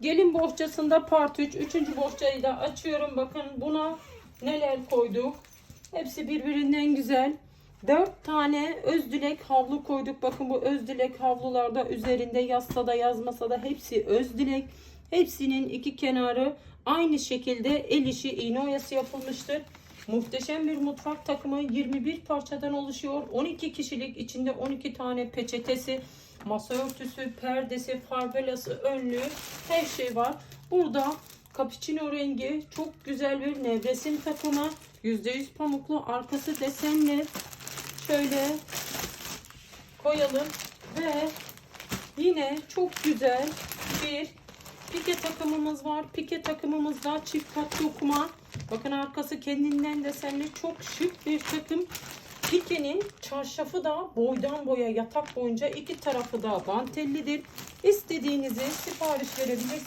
Gelin bohçasında part 3. Üçüncü bohçayı da açıyorum. Bakın buna neler koyduk. Hepsi birbirinden güzel. 4 tane özdilek havlu koyduk. Bakın bu özdilek havlularda üzerinde yazsa da yazmasa da hepsi özdilek. Hepsinin iki kenarı aynı şekilde el işi iğne oyası yapılmıştır. Muhteşem bir mutfak takımı 21 parçadan oluşuyor. 12 kişilik içinde 12 tane peçetesi, masa örtüsü, perdesi, farbelası, önlüğü her şey var. Burada cappuccino rengi çok güzel bir nevresim takımı. %100 pamuklu arkası desenli. Şöyle koyalım ve yine çok güzel bir pike takımımız var. Pike takımımızda çift kat dokuma. Bakın arkası kendinden desenli çok şık bir takım. Pikenin çarşafı da boydan boya yatak boyunca iki tarafı da dantellidir. İstediğinizi sipariş verebilirsiniz.